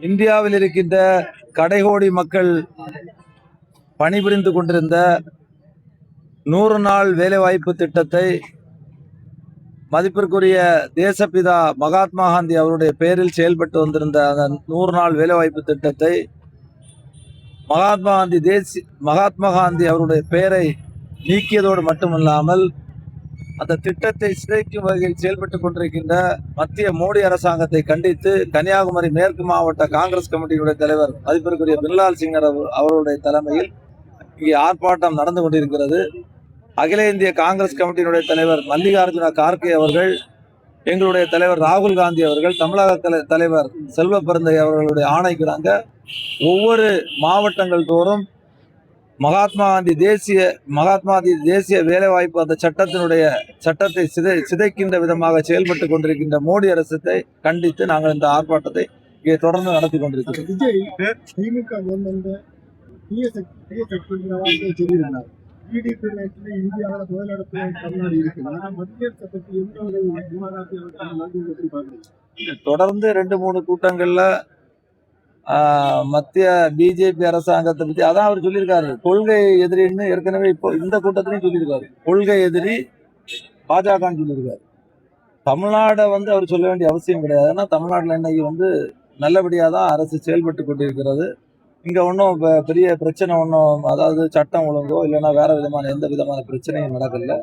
இந்தியாவில் இருக்கின்ற கடைகோடி மக்கள் பணிபுரிந்து கொண்டிருந்த நூறு நாள் வேலைவாய்ப்பு திட்டத்தை மதிப்பிற்குரிய தேசப்பிதா மகாத்மா காந்தி அவருடைய பெயரில் செயல்பட்டு வந்திருந்த அந்த நூறு நாள் வேலைவாய்ப்பு திட்டத்தை மகாத்மா காந்தி தேசி மகாத்மா காந்தி அவருடைய பெயரை நீக்கியதோடு மட்டுமல்லாமல் அந்த திட்டத்தை சிதைக்கும் வகையில் செயல்பட்டு கொண்டிருக்கின்ற மத்திய மோடி அரசாங்கத்தை கண்டித்து கன்னியாகுமரி மேற்கு மாவட்ட காங்கிரஸ் கமிட்டியுடைய தலைவர் மதிப்பிற்குரிய பின்லால் சிங்கர் அவர்- அவருடைய தலைமையில் இங்கே ஆர்ப்பாட்டம் நடந்து கொண்டிருக்கிறது. அகில இந்திய காங்கிரஸ் கமிட்டியினுடைய தலைவர் மல்லிகார்ஜுன கார்கே அவர்கள் எங்களுடைய தலைவர் ராகுல் காந்தி அவர்கள் தமிழக தலை- தலைவர் செல்வ பெருந்தை அவர்களுடைய ஆணைக்கிறாங்க ஒவ்வொரு மாவட்டங்கள் தோறும் மகாத்மா காந்தி தேசிய மகாத்மா காந்தி தேசிய வேலைவாய்ப்பு அந்த சட்டத்தினுடைய சட்டத்தை சிதை சிதைக்கின்ற விதமாக செயல்பட்டு கொண்டிருக்கின்ற மோடி அரசத்தை கண்டித்து நாங்கள் இந்த ஆர்ப்பாட்டத்தை இங்கே தொடர்ந்து நடத்தி கொண்டிருக்கிறோம். தொடர்ந்து ரெண்டு மூணு கூட்டங்கள்ல மத்திய பிஜேபி அரசாங்கத்தை பத்தி அதான் அவர் சொல்லியிருக்காரு. கொள்கை எதிரின்னு ஏற்கனவே இப்போ இந்த கூட்டத்திலையும் சொல்லியிருக்காரு. கொள்கை எதிரி பாஜகன்னு சொல்லியிருக்காரு. தமிழ்நாடை வந்து அவர் சொல்ல வேண்டிய அவசியம் கிடையாது. ஏன்னா தமிழ்நாட்டில் இன்னைக்கு வந்து நல்லபடியாக தான் அரசு செயல்பட்டு கொண்டிருக்கிறது. இங்கே ஒன்றும் பெரிய பிரச்சனை ஒன்றும் அதாவது சட்டம் ஒழுங்கோ இல்லைன்னா வேற விதமான எந்த விதமான பிரச்சனையும் நடக்கல.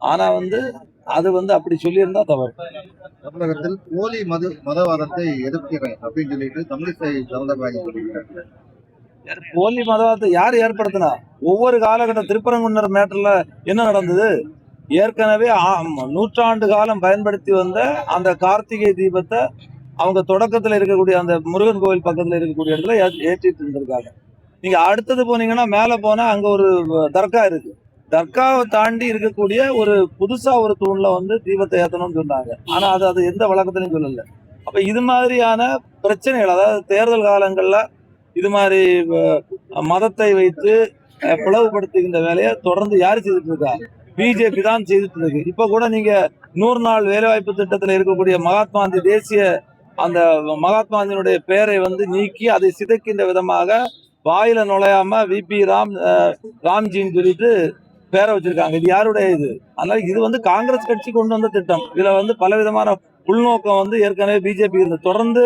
ஆனால் வந்து அது வந்து அப்படி சொல்லியிருந்தா தவறு. தமிழகத்தில் போலி மத மதவாதத்தை எதிர்க்கிறேன் அப்படின்னு சொல்லிட்டு தமிழிசை சவுந்தரராஜன் சொல்லியிருக்காரு. யார் போலி மதவாதத்தை யார் ஏற்படுத்தினா? ஒவ்வொரு காலகட்டம் திருப்பரங்குன்னர் மேட்டர்ல என்ன நடந்தது? ஏற்கனவே நூற்றாண்டு காலம் பயன்படுத்தி வந்த அந்த கார்த்திகை தீபத்தை அவங்க தொடக்கத்துல இருக்கக்கூடிய அந்த முருகன் கோவில் பக்கத்துல இருக்கக்கூடிய இடத்துல ஏற்றிட்டு இருந்திருக்காங்க. நீங்க அடுத்தது போனீங்கன்னா மேல போனா அங்க ஒரு தர்கா இருக்கு. தர்காவை தாண்டி இருக்கக்கூடிய ஒரு புதுசா ஒரு தூண்ல வந்து தீபத்தை ஏத்தணும்னு சொன்னாங்க. ஆனா அது அது எந்த வழக்கத்திலையும் சொல்லல. அப்ப இது மாதிரியான பிரச்சனைகள் அதாவது தேர்தல் காலங்கள்ல இது மாதிரி மதத்தை வைத்து பிளவுபடுத்துகின்ற வேலையை தொடர்ந்து யார் செய்துட்டு இருக்கா? பிஜேபி தான் செய்துட்டு இருக்கு. இப்ப கூட நீங்க நூறு நாள் வேலைவாய்ப்பு திட்டத்துல இருக்கக்கூடிய மகாத்மாந்தி தேசிய அந்த மகாத்மாந்தியினுடைய பெயரை வந்து நீக்கி அதை சிதைக்கின்ற விதமாக வாயில நுழையாம விபி ராம் ராம்ஜின்னு சொல்லிட்டு பேரை வச்சிருக்காங்க. இது யாருடைய இது? அதனால இது வந்து காங்கிரஸ் கட்சி கொண்டு வந்த திட்டம். இதுல வந்து பலவிதமான உள்நோக்கம் வந்து ஏற்கனவே பிஜேபி இருந்தது. தொடர்ந்து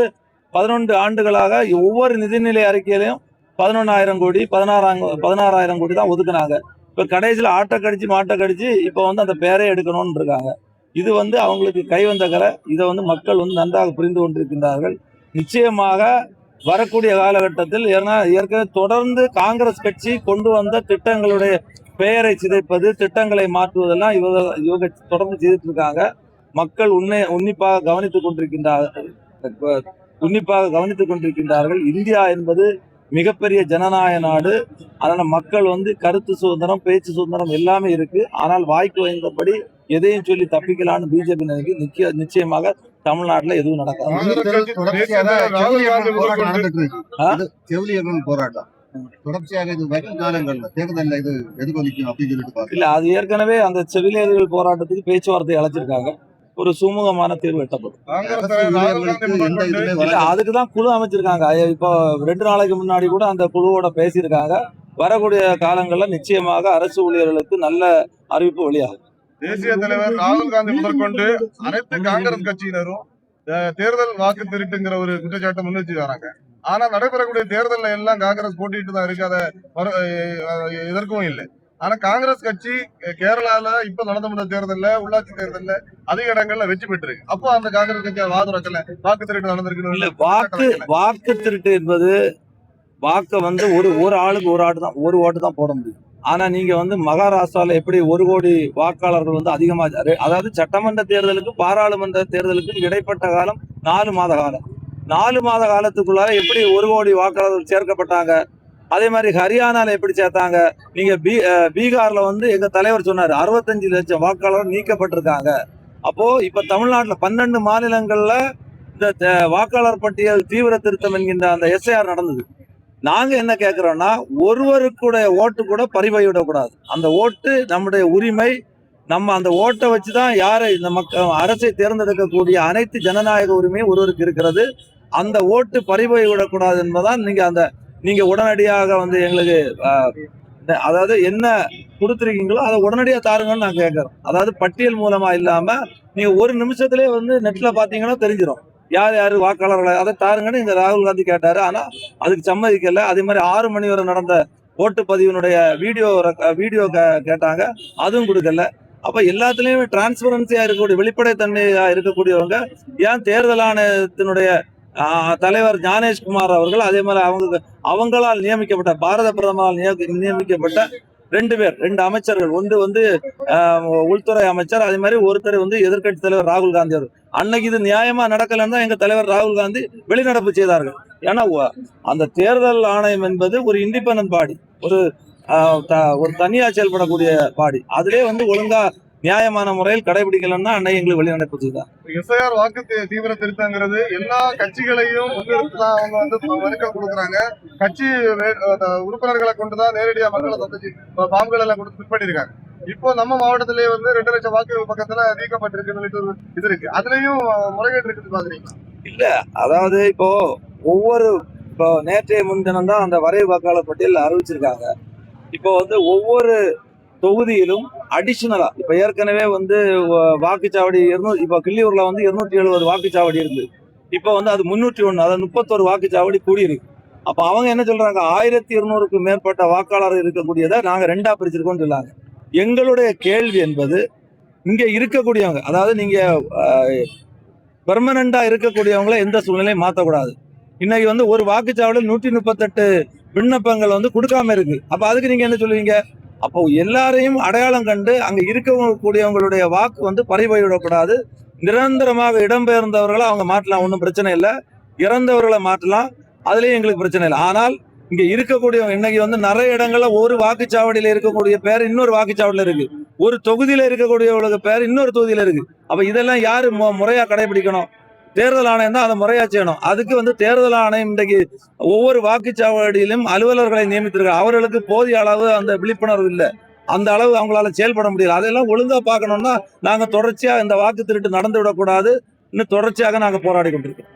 பதினொன்று ஆண்டுகளாக ஒவ்வொரு நிதிநிலை அறிக்கையிலையும் பதினொன்னாயிரம் கோடி பதினாறாயிரம் பதினாறாயிரம் கோடி தான் ஒதுக்குனாங்க. இப்போ கடைசியில் ஆட்டை கடிச்சு மாட்டை கடிச்சு இப்போ வந்து அந்த பேரே எடுக்கணும்னு இருக்காங்க. இது வந்து அவங்களுக்கு கை வந்த கரை இதை வந்து மக்கள் வந்து நன்றாக புரிந்து கொண்டிருக்கின்றார்கள். நிச்சயமாக வரக்கூடிய காலகட்டத்தில் ஏன்னா ஏற்கனவே தொடர்ந்து காங்கிரஸ் கட்சி கொண்டு வந்த திட்டங்களுடைய பெயரை சிதைப்பது திட்டங்களை மாற்றுவதெல்லாம் இவங்க இவங்க தொடர்ந்து செய்துட்டு இருக்காங்க மக்கள் உன்னை உன்னிப்பாக கவனித்துக் கொண்டிருக்கின்றார்கள் உன்னிப்பாக கவனித்துக் கொண்டிருக்கின்றார்கள். இந்தியா என்பது மிகப்பெரிய ஜனநாயக நாடு. அதனால மக்கள் வந்து கருத்து சுதந்திரம் பேச்சு சுதந்திரம் எல்லாமே இருக்கு. ஆனால் வாய்க்கு வந்தபடி எதையும் சொல்லி தப்பிக்கலாம்னு பிஜேபி நினைக்கு நிச்சய நிச்சயமாக தமிழ்நாட்டுல எதுவும் நடக்காது. போராட்டம். தொடர்ச்சியாக இது வரும் காலங்கள்ல தேர்தலில் இது எதிர்கொலிக்கும் அப்படின்னு சொல்லிட்டு இல்ல அது ஏற்கனவே அந்த செவிலியர்கள் போராட்டத்துக்கு பேச்சுவார்த்தை அழைச்சிருக்காங்க. ஒரு சுமூகமான தீர்வு எட்டப்படும். காங்கிரஸ் தலைவர் ராகுல் காந்தி செவிலியர்களுக்கு எந்த முதற்கொண்டு இதுவுமே இல்ல வழங்க அதுக்கு தான் குழு அமைச்சிருக்காங்க. இப்போ ரெண்டு நாளைக்கு முன்னாடி கூட அந்த குழுவோட பேசியிருக்காங்க. வரக்கூடிய காலங்கள்ல நிச்சயமாக அரசு ஊழியர்களுக்கு நல்ல அறிவிப்பு வெளியாகும். தேசிய தலைவர் ராகுல் காந்தி முதற்கொண்டு அனைத்து காங்கிரஸ் கட்சியினரும் தேர்தல் வாக்கு திருட்டுங்கிற ஒரு குற்றச்சாட்டை முன்வச்சு வராங்க. ஆனா நடைபெறக்கூடிய தேர்தல்ல எல்லாம் காங்கிரஸ் போட்டிட்டு தான் இருக்கு. அதை எதற்கும் இல்லை. ஆனா காங்கிரஸ் கட்சி கேரளால இப்ப நடந்து முடிந்த தேர்தல்ல உள்ளாட்சி தேர்தல்ல அதிக இடங்கள்ல வெற்றி பெற்றிருக்கு. அப்போ அந்த காங்கிரஸ் கட்சி வாது வைக்கல வாக்கு திருட்டு இல்ல நடந்திருக்கு வாக்கு வாக்கு திருட்டு என்பது வாக்கை வந்து ஒரு ஒரு ஆளுக்கு ஒரு ஆட்டு தான் ஒரு ஓட்டு தான் போட முடியும். ஆனா நீங்க வந்து மகாராஷ்டிரால எப்படி ஒரு கோடி வாக்காளர்கள் வந்து அதிகமா ரெ- அதாவது சட்டமன்ற தேர்தலுக்கும் பாராளுமன்ற தேர்தலுக்கும் இடைப்பட்ட காலம் நாலு மாத காலம். நாலு மாத காலத்துக்குள்ளார எப்படி ஒரு கோடி வாக்காளர்கள் சேர்க்கப்பட்டாங்க? அதே மாதிரி ஹரியானால எப்படி சேர்த்தாங்க? நீங்க பீ பீகார்ல வந்து எங்க தலைவர் சொன்னார் அறுபத்தஞ்சு லட்சம் வாக்காளர் நீக்கப்பட்டிருக்காங்க. அப்போ இப்ப தமிழ்நாட்டுல பன்னெண்டு மாநிலங்கள்ல இந்த த- வாக்காளர் பட்டியல் தீவிர திருத்தம் என்கின்ற அந்த எஸ்ஐஆர் நடந்தது. நாங்க என்ன கேட்கிறோம்னா ஒருவருக்குடைய ஓட்டு கூட பறிவையிடக்கூடாது அந்த ஓட்டு நம்முடைய உரிமை நம்ம அந்த ஓட்டை வச்சுதான் யாரை இந்த மக்கள் அரசை தேர்ந்தெடுக்கக்கூடிய அனைத்து ஜனநாயக உரிமையும் ஒருவருக்கு இருக்கிறது. அந்த ஓட்டு பறிபோய் விடக்கூடாது என்பதால் நீங்க அந்த நீங்க உடனடியாக வந்து எங்களுக்கு அதாவது என்ன கொடுத்துருக்கீங்களோ அதை உடனடியாக தாருங்கன்னு நான் கேட்குறோம் அதாவது பட்டியல் மூலமா இல்லாம நீங்க ஒரு நிமிஷத்துலேயே வந்து நெட்ல பாத்தீங்கன்னா தெரிஞ்சிடும் யார் யார் வாக்காளர்களை அதை தாருங்கன்னு இந்த ராகுல் காந்தி கேட்டாரு. ஆனா அதுக்கு சம்மதிக்கல. அதே மாதிரி ஆறு மணி வரை நடந்த ஓட்டுப்பதிவினுடைய வீடியோ வீடியோ கேட்டாங்க. அதுவும் கொடுக்கல. அப்ப எல்லாத்துலயுமே டிரான்ஸ்பரன்சியா இருக்கக்கூடிய வெளிப்படைத்தன்மையா இருக்கக்கூடியவங்க ஏன் தேர்தல் ஆணையத்தினுடைய தலைவர் ஞானேஷ்குமார் அவர்கள் அதே மாதிரி அவங்க அவங்களால் நியமிக்கப்பட்ட பாரத பிரதமரால் நியமிக்கப்பட்ட ரெண்டு பேர் ரெண்டு அமைச்சர்கள். ஒன்று வந்து ஆஹ், உள்துறை அமைச்சர் அதே மாதிரி ஒருத்தர் வந்து எதிர்க்கட்சி தலைவர் ராகுல் காந்தி அவர். அன்னைக்கு இது நியாயமா நடக்கலன்னு தான் எங்க தலைவர் ராகுல் காந்தி வெளிநடப்பு செய்தார்கள். ஏன்னா அந்த தேர்தல் ஆணையம் என்பது ஒரு இண்டிபெண்டன்ட் பாடி ஒரு ஆஹ், த- ஒரு தனியா செயல்படக்கூடிய பாடி அதுலேயே வந்து ஒழுங்கா நியாயமான முறையில் கடைபிடிக்கலன்னா அன்னை எங்களுக்கு வெளிநடப்பு செய்தார் எஸ்ஐஆர் வாக்கு தீவிர திருத்தங்கிறது எல்லா கட்சிகளையும் தான் அவங்க வந்து மனுக்கள் கொடுக்குறாங்க. கட்சி உறுப்பினர்களை கொண்டுதான் நேரடியா மக்களை சந்திச்சு ஃபார்ம்கள் எல்லாம் கொடுத்து ஃபில் பண்ணிருக்காங்க இப்போ நம்ம மாவட்டத்திலேயே வந்து ரெண்டு லட்சம் வாக்கு பக்கத்துல நீக்கப்பட்டிருக்குன்னு இது இருக்கு. அதுலயும் முறைகேடு இருக்குது பாக்குறீங்களா? அதாவது இப்போ ஒவ்வொரு இப்போ நேற்றைய முன்தினம் தான் அந்த வரைவு வாக்காளர் பட்டியல் அறிவிச்சிருக்காங்க. இப்போ வந்து ஒவ்வொரு தொகுதியிலும் அடிஷனலா இப்ப ஏற்கனவே வந்து வாக்குச்சாவடி இருநூறு இப்போ கிள்ளியூர்ல வந்து இருநூத்தி எழுபது வாக்குச்சாவடி இருந்து. இப்போ வந்து அது முன்னூற்றி ஒண்ணு அதாவது முப்பத்தொரு வாக்குச்சாவடி கூடியிருக்கு. அப்ப அவங்க என்ன சொல்றாங்க ஆயிரத்தி இருநூறுக்கு மேற்பட்ட வாக்காளர் இருக்கக்கூடியதை நாங்க ரெண்டா பிரிச்சிருக்கோம்னு சொல்லாங்க எங்களுடைய கேள்வி என்பது இங்க இருக்கக்கூடியவங்க அதாவது நீங்க பெர்மனண்டா இருக்கக்கூடியவங்கள எந்த சூழ்நிலையும் மாற்றக்கூடாது இன்னைக்கு வந்து ஒரு வாக்குச்சாவடியில் நூற்றி முப்பத்தெட்டு விண்ணப்பங்கள் வந்து கொடுக்காம இருக்கு. அப்ப அதுக்கு நீங்க என்ன சொல்லுவீங்க? அப்போ எல்லாரையும் அடையாளம் கண்டு அங்கே இருக்கக்கூடியவங்களுடைய வாக்கு வந்து பறிபோய்விடக்கூடாது நிரந்தரமாக இடம்பெயர்ந்தவர்களை அவங்க மாற்றலாம் ஒன்றும் பிரச்சனை இல்லை. இறந்தவர்களை மாற்றலாம் அதுலேயும் எங்களுக்கு பிரச்சனை இல்லை. ஆனால் இங்கே இருக்கக்கூடிய இன்னைக்கு வந்து நிறைய இடங்கள்ல ஒரு வாக்குச்சாவடியில் இருக்கக்கூடிய பேர் இன்னொரு வாக்குச்சாவடியில் இருக்கு. ஒரு தொகுதியில் இருக்கக்கூடியவங்களுக்கு பேர் இன்னொரு தொகுதியில் இருக்கு. அப்போ இதெல்லாம் யார் முறையாக கடைபிடிக்கணும்? தேர்தல் ஆணையம் தான் அதை முறையா செய்யணும் அதுக்கு வந்து தேர்தல் ஆணையம் இன்றைக்கு ஒவ்வொரு வாக்குச்சாவடியிலும் அலுவலர்களை நியமித்திருக்காங்க அவர்களுக்கு போதிய அளவு அந்த விழிப்புணர்வு இல்லை. அந்த அளவு அவங்களால செயல்பட முடியல. அதெல்லாம் ஒழுங்கா பார்க்கணும்னா நாங்க தொடர்ச்சியா இந்த வாக்கு திருட்டு நடந்து விடக்கூடாது இன்னும் தொடர்ச்சியாக நாங்க போராடி கொண்டிருக்கோம்.